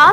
가?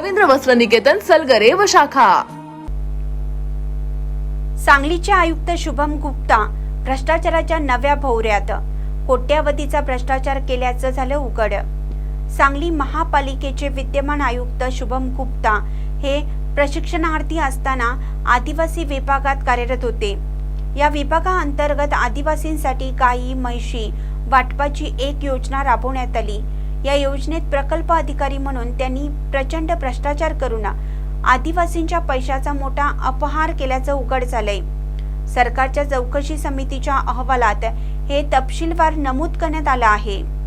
रवींद्र वस्त्र निकेतन सलगरे व शाखा. सांगलीचे आयुक्त शुभम गुप्ता भ्रष्टाचाराच्या नव्या भोवऱ्यात. कोट्यावधीचा भ्रष्टाचार केल्याचं झालं उघड. सांगली महापालिकेचे विद्यमान आयुक्त शुभम गुप्ता हे प्रशिक्षणार्थी असताना आदिवासी विभागात कार्यरत होते. या विभागाअंतर्गत आदिवासींसाठी गायी म्हैशी वाटपाची एक योजना राबवण्यात आली. या योजनेत प्रकल्प अधिकारी म्हणून त्यांनी प्रचंड भ्रष्टाचार करून आदिवासींच्या पैशाचा मोठा अपहार केल्याचं उघड झालंय. सरकारच्या चौकशी समितीच्या अहवालात हे तपशीलवार नमूद करण्यात आलं आहे.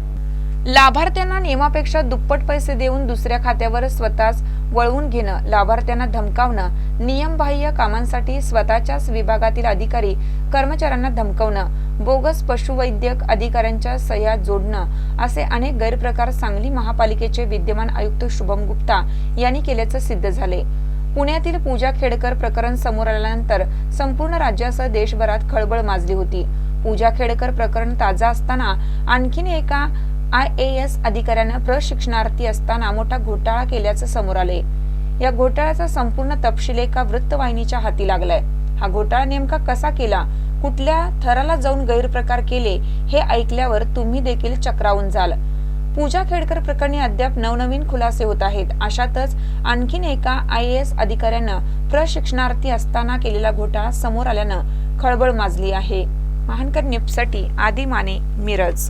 लाभार्थ्यांना नियमापेक्षा दुप्पट पैसे देऊन दुसऱ्या खात्यावर स्वतःच वळवून घेणं लाभार्थ्यांना धमकावणं नियमबाह्य कामांसाठी स्वतःच्याच विभागातील अधिकारी कर्मचाऱ्यांना धमकावणं बोगस पशुवैद्यक अधिकाऱ्यांच्या सह्या जोडणं असे अनेक गैरप्रकार सांगली महापालिकेचे विद्यमान आयुक्त शुभम गुप्ता यांनी केल्याचं सिद्ध झाले. पुण्यातील पूजा खेडकर प्रकरण समोर आल्यानंतर संपूर्ण राज्यासह देशभरात खळबळ माजली होती. पूजा खेडकर प्रकरण ताजा असताना आणखीन एका आय ए एस अधिकाऱ्यानं प्रशिक्षणार्थी असताना मोठा घोटाळा केल्याचं समोर आले या घोटाळ्याचा संपूर्ण तपशील एका वृत्तवाहिनीच्या हाती लागलाय. हा घोटाळा नेमका कसा केला? कुठल्या थराला जाऊन गैरप्रकार केले? हे ऐकल्यावर तुम्ही देखील चक्रावून जाल. पूजा खेडकर प्रकरणी अद्याप नवनवीन खुलासे होत आहेत. अशातच आणखीन एका आय ए एस अधिकाऱ्यानं प्रशिक्षणार्थी असताना केलेला घोटाळा समोर आल्यानं खळबळ माजली आहे. महानकर निपसाठी आदी माने मिरज.